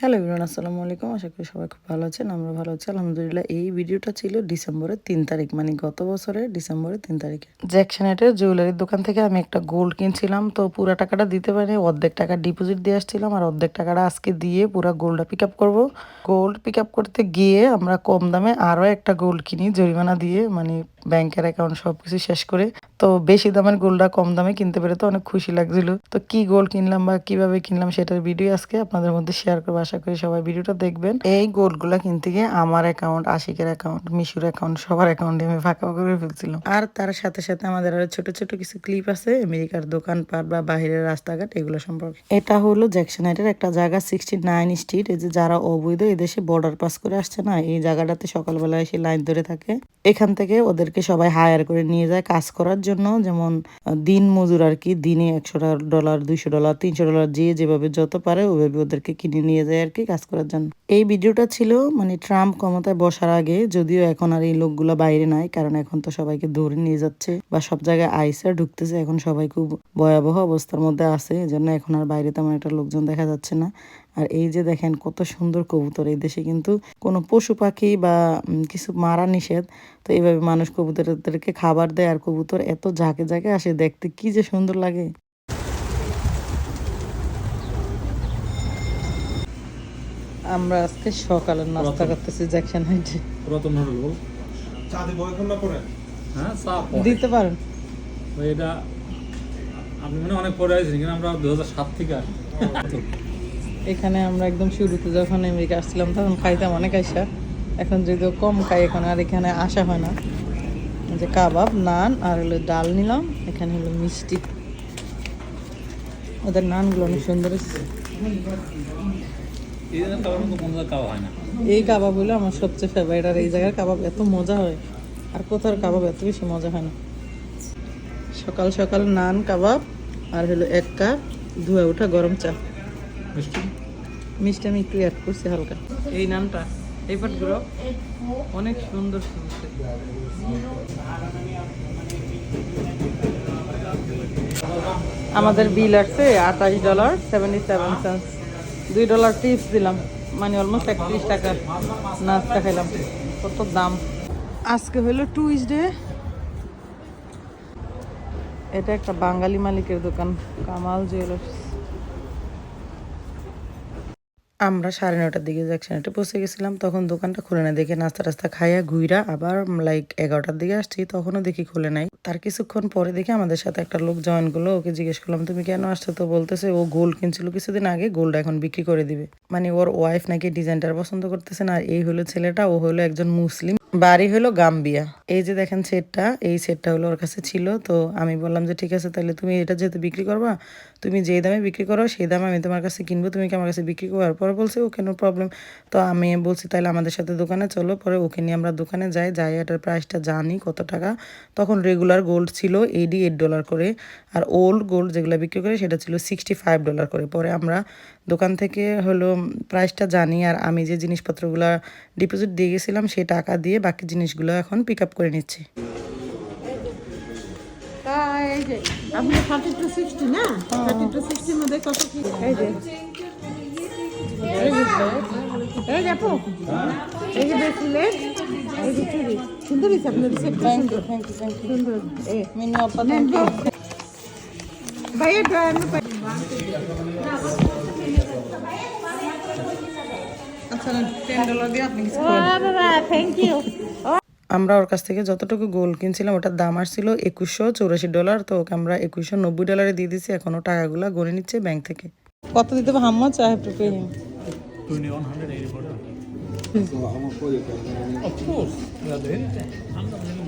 Hello Imran আসসালামু আলাইকুম। আশা করি সবাই খুব ভালো আছেন আমরা ভালো আছি। আলহামদুলিল্লাহ, এই ভিডিওটা ছিল ডিসেম্বরের তিন তারিখ মানে গত বছরের ডিসেম্বরের তিন তারিখে। জ্যাকসনেটের জুয়েলারির দোকান থেকে আমি একটা গোল্ড কিনছিলাম, তো পুরো টাকাটা দিতে পারি অর্ধেক টাকা ডিপোজিট দিয়ে আসছিলাম, আর অর্ধেক টাকাটা আজকে দিয়ে পুরো গোল্ডটা পিক আপ করব। গোল্ড পিক আপ করতে গিয়ে আমরা কম দামে আরও একটা গোল্ড কিনি, জরিমানা দিয়ে মানে ব্যাংকের অ্যাকাউন্ট সব কিছু শেষ করে, তো বেশি দামের গোল্ডটা কম দামে কিনতে পেরে তো অনেক খুশি লাগছিল। তো কি গোল্ড কিনলাম বা কীভাবে কিনলাম সেটার ভিডিও আজকে আপনাদের মধ্যে শেয়ার করব। আশা করি সবাই ভিডিওটা দেখবেন। এই গোল্ডগুলা কিনতে গিয়ে আমার অ্যাকাউন্ট আশিকের অ্যাকাউন্ট মিশুর অ্যাকাউন্ট সবার অ্যাকাউন্টে আমি ফাঁকা করে ফেলছিলাম। আর তার সাথে সাথে আমাদের আরও ছোট ছোট কিছু ক্লিপ আছে, আমেরিকার দোকানপাট বা বাহিরের রাস্তাঘাট, এগুলো সম্পর্কে। এটা হলো জ্যাকসনাইটের একটা জায়গা সিক্সটি নাইন স্ট্রিট এই যে যারা অবৈধ এদেশে বর্ডার পাস করে আসছে না, এই জায়গাটাতে সকালবেলা এসে লাইন ধরে থাকে। এখান থেকে ওদেরকে সবাই হায়ার করে নিয়ে যায় কাজ করার জন্য। যেমন দিন মজুর আর কি, দিনে একশো ডলার দুইশো ডলার তিনশো ডলার যে যেভাবে যত পারে ওইভাবে ওদেরকে কিনে নিয়ে যায় আর কি কাজ করার জন্য। এই ভিডিওটা ছিল মানে ট্রাম্প ক্ষমতায় বসার আগে, যদিও এখন আর এই লোকগুলো বাইরে নাই, কারণ এখন তো সবাইকে ধরে নিয়ে যাচ্ছে বা সব জায়গায় আইসা ঢুকতেছে, এখন সবাই খুব ভয়াবহ অবস্থার মধ্যে আছে। এজন্য এখন আর বাইরে তেমন একটা লোকজন দেখা যাচ্ছে না। আর এই যে দেখেন কত সুন্দর কবুতর। এই দেশে কিন্তু কোনো পশু পাখি বা কিছু মারা নিষেধ। তো এইভাবে মানুষ কবুতরদেরকে খাবার দেয় আর কবুতর এত ঝাঁকে ঝাঁকে আসে দেখতে কি যে সুন্দর লাগে। আমরা আজকে সকালে নাস্তা করতেছি জ্যাকসন হাইটে পুরাতন হোটেল বল চা দিব এখন না পরে? হ্যাঁ চা দিতে পারেন। এটা আপনি মানে অনেক পরে আসছেন কিন্তু আমরা দু হাজার সাত থেকে আসি। এখানে আমরা একদম শুরুতে যখন আমেরিকা আসছিলাম তখন খাইতাম অনেক আইসা। এখন যদিও কম খাই এখন আর এখানে আসা হয় না। যে কাবাব নান আর হলো ডাল নিলাম। এখানে হলো মিষ্টি। ওদের নানগুলো অনেক সুন্দর এই জন্য কারণ তো কোনো জায়গায় খাওয়া না। এই কাবাব হলো আমার সবচেয়ে ফেভারিট আর এই জায়গার কাবাব এত মজা হয়। আর কোথাও কাবাব এত বেশি মজা হয় না। সকাল সকাল নান কাবাব আর হলো এক কাপ ধুয়ে ওঠা গরম চা। মিষ্টি আমি একটু অ্যাড করছি হালকা। এই নানটা এই পাটগুলো অনেক সুন্দর সুন্দর আমাদের বিল আসছে আঠাশ ডলার সেভেন্টি সেভেন সেন্স দুই ডলার টিপস দিলাম মানে অলমোস্ট একত্রিশ টাকার নাস্তা খেলাম কত দাম। আজকে হলো টুইসডে এটা একটা বাঙালি মালিকের দোকান, কামাল জুয়েলার্স আমরা সাড়ে নটার দিকে জ্যাকশনেটে পৌঁছে গেছিলাম, তখন দোকানটা খুলে নাই। দেখে নাস্তা টাস্তা খাইয়া ঘুইরা আবার লাইক এগারোটার দিকে আসছি, তখনও দেখি খুলে নাই। তার কিছুক্ষণ পরে দেখে আমাদের সাথে একটা লোক জয়েন করল। ওকে জিজ্ঞেস করলাম, তুমি কেন আসছো? তো বলতেছে, ও গোল্ড কিনছিল কিছুদিন আগে গোল্ড এখন বিক্রি করে দিবে। মানে ওর ওয়াইফ নাকি ডিজাইনটার পছন্দ করতেছে না এই হলো ছেলেটা, ও হলো একজন মুসলিম। বাড়ি হলো গাম্বিয়া। এই যে দেখেন সেটটা, এই সেটটা হলো ওর কাছে ছিল। তো আমি বললাম যে, ঠিক আছে, তাহলে তুমি এটা যেহেতু বিক্রি করবা, তুমি যেই দামে বিক্রি করো, সেই দামে আমি তোমার কাছে কিনবো, তুমি কি আমার কাছে বিক্রি করার পরে বলছে, ওকে নো প্রবলেম তো আমি বলছি, তাহলে আমাদের সাথে দোকানে চলো। পরে ওকে নিয়ে আমরা দোকানে যাই যাই এটার প্রাইসটা জানি কত টাকা। তখন রেগুলার গোল্ড ছিল এইটি এইট ডলার করে, আর ওল্ড গোল্ড যেগুলো বিক্রি করে, সেটা ছিল সিক্সটি ফাইভ ডলার করে। পরে আমরা দোকান থেকে হলো প্রাইসটা জানি আর আমি যে জিনিসপত্রগুলো ডিপোজিট দিয়ে গেছিলাম সেই টাকা দিয়ে বাকি জিনিসগুলো এখন পিক আপ করে নিচ্ছি। এই যে আপনি থার্টি টু সিক্সটি না? থার্টি টু সিক্সটির মধ্যে কত কি? এই যে এই যে এই যে আপু এই যে ব্রেসলেট এই যে চুড়ি। সুন্দর হয়েছে আপনার set thank you thank you thank you সুন্দর। এই মিনু আপা থ্যাংক ইউ ভাইয়া ড্রয়ার আমরা ওর কাছ থেকে যতটুকু গোল কিনছিলাম ওটার দাম আসছিল একুশশো চৌরাশি ডলার তো ওকে আমরা একুশশো নব্বই ডলারে দিয়ে দিচ্ছি এখন ও টাকাগুলো গড়ে নিচ্ছে ব্যাংক থেকে। কত দিতে হবে I have to pay him Of course. They-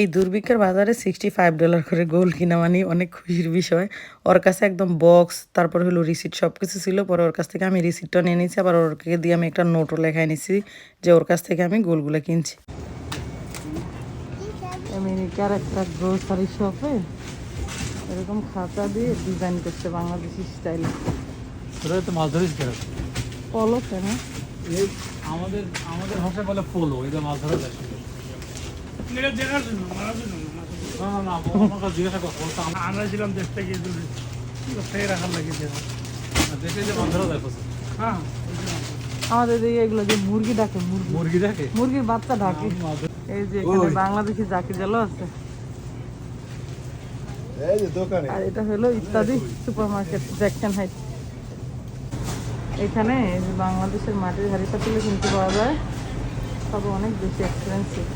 এই দুর্ভিক্ষের বাজারে সিক্সটি ফাইভ ডলার করে গোল্ড কিনা মানে অনেক খুশির বিষয়। ওর কাছে একদম বক্স তারপর হলো রিসিট সব কিছু ছিল। পরে ওর কাছ থেকে আমি রিসিটটা নিয়ে নিয়েছি। আবার ওরকে দিয়ে আমি একটা নোটও লেখায় নিছি যে ওর কাছ থেকে আমি গোলগুলো কিনছি। আমেরিকার একটা গ্রোসারি শপে এরকম খাতা দিয়ে ডিজাইন করছে বাংলাদেশি স্টাইলে মাছ ধরিস পলো কেন? আমাদের আমাদের ভাষায় বলে পোলো এটা মাছ ধরা যায়। এটা দেখার জন্য মারার জন্য না, না না না আমার কাছে জিজ্ঞাসা করো আমরা আমরা ছিলাম দেশ থেকে দূরে। রাখার লাগে যে? যে মাছ ধরা হ্যাঁ। আমাদের এই এগুলো যে মুরগি ডাকে মুরগি। মুরগি দেখে মুরগির বাচ্চা ডাকে। এই যে এখানে বাংলাদেশি জাকি আছে। এই যে দোকানে। আর এটা হলো ইত্যাদি সুপার মার্কেট জ্যাকসন হাইট। এখানে এই যে বাংলাদেশের মাটির হাড়ি পাতিলে কিনতে পাওয়া যায়। তবে অনেক বেশি এক্সপেন্সিভ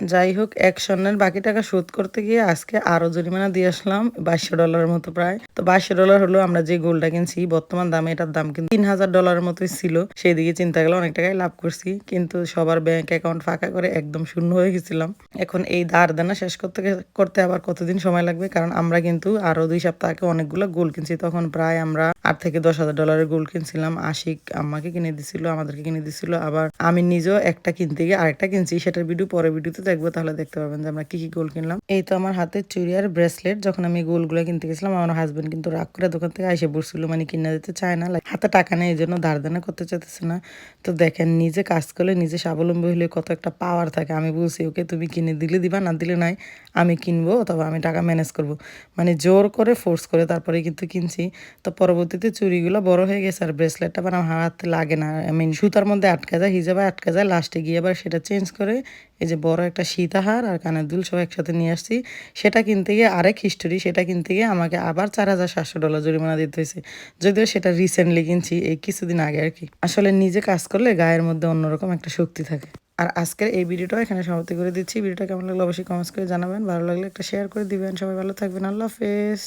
যাই হোক অ্যাকশনের বাকি টাকা শোধ করতে গিয়ে আজকে আরও জরিমানা দিয়ে আসলাম, বাইশশো ডলারের মতো প্রায়। তো বাইশশো ডলার হলো আমরা যে গোলটা কিনছি, বর্তমান দামে এটার দাম কিন্তু তিন হাজার ডলারের মতোই ছিল। সেই দিকে চিন্তা গেলে অনেক টাকাই লাভ করছি, কিন্তু সবার ব্যাংক অ্যাকাউন্ট ফাঁকা করে একদম শূন্য হয়ে গেছিলাম। এখন এই ধার দেনা শেষ করতে করতে আবার কতদিন সময় লাগবে? কারণ আমরা কিন্তু আরও দুই সপ্তাহ আগে অনেকগুলো গোল কিনছি, তখন প্রায় আমরা আট থেকে দশ হাজার ডলারের গোল কিনছিলাম। আশিক আম্মাকে কিনে দিছিল, আমাদেরকে কিনে দিছিল, আবার আমি নিজেও একটা কিনতে গিয়ে আরেকটা কিনছি, সেটার ভিডিও পরে ভিডিওতে দেখব, তাহলে দেখতে পাবেন যে আমরা কি কি গোল কিনলাম। এই তো আমার হাতে চুড়ি আর ব্রেসলেট যখন আমি গোলগুলো কিনতে গেছিলাম, আমার হাজবেন্ড কিন্তু রাগ করে দোকান থেকে এসে বসছিল মানে কিনে দিতে চায় না হাতে টাকা নেই এই জন্য ধার দেনা করতে চাইতেছে না। তো দেখেন, নিজে কাজ করলে নিজে স্বাবলম্বী হলে কত একটা পাওয়ার থাকে। আমি বলছি, ওকে, তুমি কিনে দিলে দিবা, না দিলে নাই, আমি কিনবো তবে আমি টাকা ম্যানেজ করব। মানে জোর করে ফোর্স করে তারপরে কিন্তু কিনছি। তো পরবর্তীতে চুরিগুলো বড় হয়ে গেছে, আর ব্রেসলেটটা আবার আমার হাতে লাগে না। আই মিন সুতার মধ্যে আটকা যায়, হিজাবে আটকা যায় লাস্টে গিয়ে আবার সেটা চেঞ্জ করে, এই যে বড় একটা সীতাহার আর কানের দুল সব একসাথে নিয়ে আসছি। সেটা কিনতে গিয়ে আরেক হিস্টোরি সেটা কিনতে গিয়ে আমাকে আবার চার হাজার সাতশো ডলার জরিমানা দিতে হয়েছে। যদিও সেটা রিসেন্টলি কিনছি, এই কিছুদিন আগে আর কি। আসলে নিজে কাজ করলে গায়ের মধ্যে অন্যরকম একটা শক্তি থাকে। আর আজকের এই ভিডিওটাও এখানে সমাপ্তি করে দিচ্ছি। ভিডিওটা কেমন লাগল অবশ্যই কমেন্টস করে জানাবেন। ভালো লাগলে একটা শেয়ার করে দিবেন। সবাই ভালো থাকবেন। আল্লাহ হাফেজ।